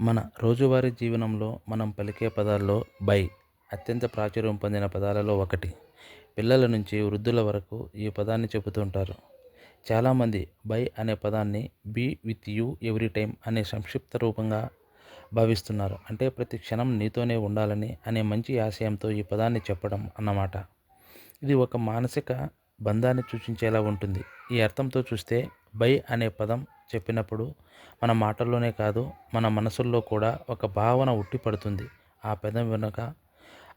మన రోజువారీ జీవనంలో మనం పలికే పదాల్లో బై అత్యంత ప్రాచుర్యం పొందిన పదాలలో ఒకటి. పిల్లల నుంచి వృద్ధుల వరకు ఈ పదాన్ని చెబుతుంటారు చాలామంది బై అనే పదాన్ని be with you every time అనే సంక్షిప్త రూపంగా భావిస్తున్నారు. అంటే ప్రతి క్షణం నీతోనే ఉండాలని అనే మంచి ఆశయంతో ఈ పదాన్ని చెప్పడం అన్నమాట. ఇది ఒక మానసిక బంధాన్ని సూచించేలా ఉంటుంది. ఈ అర్థంతో చూస్తే బై అనే పదం చెప్పినప్పుడు మన మాటల్లోనే కాదు మన మనసుల్లో కూడా ఒక భావన ఉట్టిపడుతుంది ఆ పదం వెనుక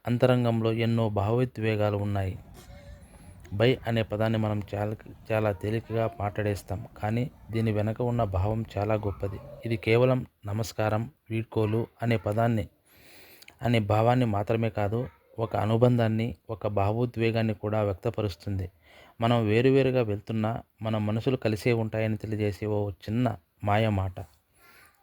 అంతరంగంలో ఎన్నో భావోద్వేగాలు ఉన్నాయి. బై అనే పదాన్ని మనం చాలా చాలా తేలికగా మాట్లాడేస్తాం కానీ దీని వెనక ఉన్న భావం చాలా గొప్పది. ఇది కేవలం నమస్కారం వీడ్కోలు అనే పదాన్ని అనే భావాన్ని మాత్రమే కాదు ఒక అనుబంధాన్ని ఒక భావోద్వేగాన్ని కూడా వ్యక్తపరుస్తుంది. మనం వేరువేరుగా వెళ్తున్నా మన మనసులు కలిసే ఉంటాయని తెలియజేసే ఓ చిన్న మాయ మాట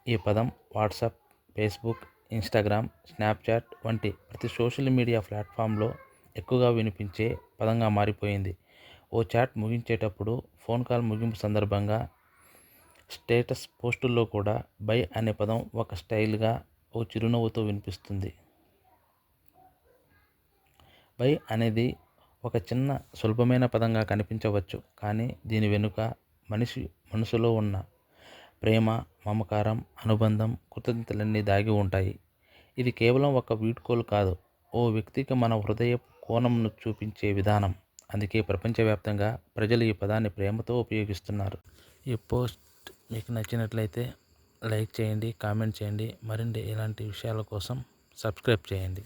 ఈ పదం వాట్సాప్ ఫేస్బుక్ ఇన్స్టాగ్రామ్ స్నాప్చాట్ వంటి ప్రతి సోషల్ మీడియా ప్లాట్ఫామ్లో ఎక్కువగా వినిపించే పదంగా మారిపోయింది. ఓ చాట్ ముగించేటప్పుడు ఫోన్ కాల్ ముగింపు సందర్భంగా స్టేటస్ పోస్టుల్లో కూడా బై అనే పదం ఒక స్టైల్గా ఓ చిరునవ్వుతో వినిపిస్తుంది. బై అనేది ఒక చిన్న సులభమైన పదంగా కనిపించవచ్చు. కానీ దీని వెనుక మనిషి మనసులో ఉన్న ప్రేమ మమకారం అనుబంధం కృతజ్ఞతలన్నీ దాగి ఉంటాయి. ఇది కేవలం ఒక వీడ్కోలు కాదు. ఓ వ్యక్తికి మన హృదయ కోణంను చూపించే విధానం. అందుకే ప్రపంచవ్యాప్తంగా ప్రజలు ఈ పదాన్ని ప్రేమతో ఉపయోగిస్తున్నారు. ఈ పోస్ట్ మీకు నచ్చినట్లయితే లైక్ చేయండి కామెంట్ చేయండి. మరిన్ని ఇలాంటి విషయాల కోసం సబ్స్క్రైబ్ చేయండి.